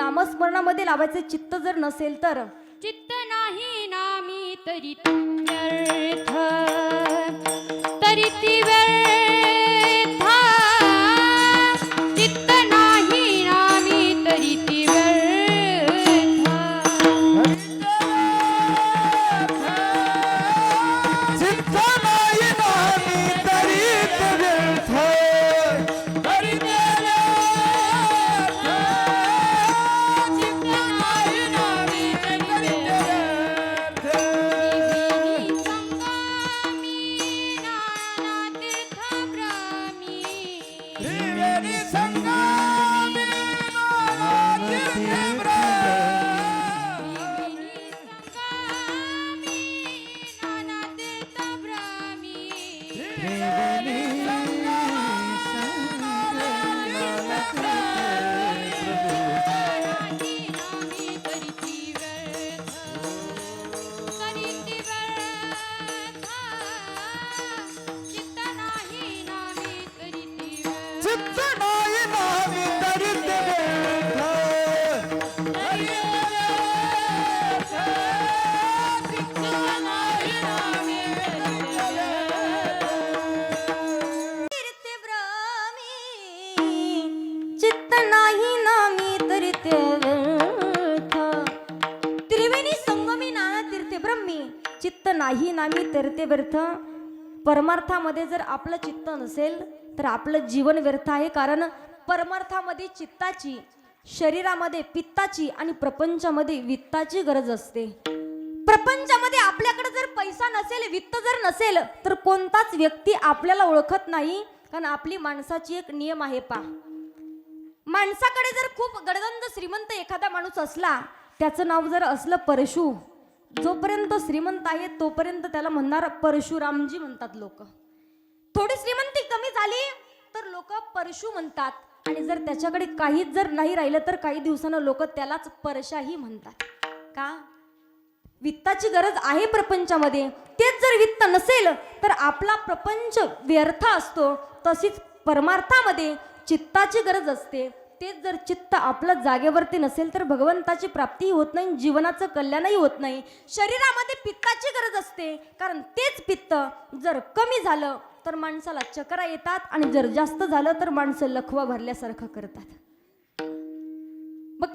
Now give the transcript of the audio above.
नामस्मरणामध्ये लावायचं चित्त जर नसेल तर? चित्त नाही नामी तरी तरी ती त्रिवेणी नाही ना मी तरी ते व्यर्थ त्रिवेणी संगमी नाना तीर्थे ब्रह्मी. चित्त नाही ना मी ते व्यर्थ. परमार्थामध्ये जर आपलं चित्त नसेल तर आपलं जीवन व्यर्थ आहे. कारण परमार्थामध्ये चित्ताची शरीरामध्ये पित्ताची आणि प्रपंचामध्ये वित्ताची गरज असते. प्रपंचामध्ये आपल्याकडे जर पैसा नसेल वित्त जर नसेल तर कोणताच व्यक्ती आपल्याला ओळखत नाही. कारण आपली माणसाची एक नियम आहे पा माणसाकडे जर खूप गडगंज श्रीमंत एखादा माणूस असला त्याचं नाव जर असलं परशु जोपर्यंत श्रीमंत आहे तोपर्यंत त्याला म्हणणार परशुरामजी म्हणतात लोक. थोडी श्रीमंती कमी झाली तर लोक परशु म्हणतात. आणि जर त्याच्याकडे काहीच जर नाही राहिलं तर काही दिवसानं लोक त्यालाच परशाही म्हणतात. का? वित्ताची गरज आहे प्रपंचामध्ये. तेच जर वित्त नसेल तर आपला प्रपंच व्यर्थ असतो तशीच परमार्थामध्ये. चित्ताची गरज असते. तेच जर चित्त आपलं जागेवरती नसेल तर भगवंताची प्राप्तीही होत नाही जीवनाचं कल्याणही होत नाही. शरीरामध्ये पित्ताची गरज असते. कारण तेच पित्त जर कमी झालं तर माणसाला चकरा येतात आणि जर जास्त झालं तर माणसं लखवा भरल्यासारखं करतात.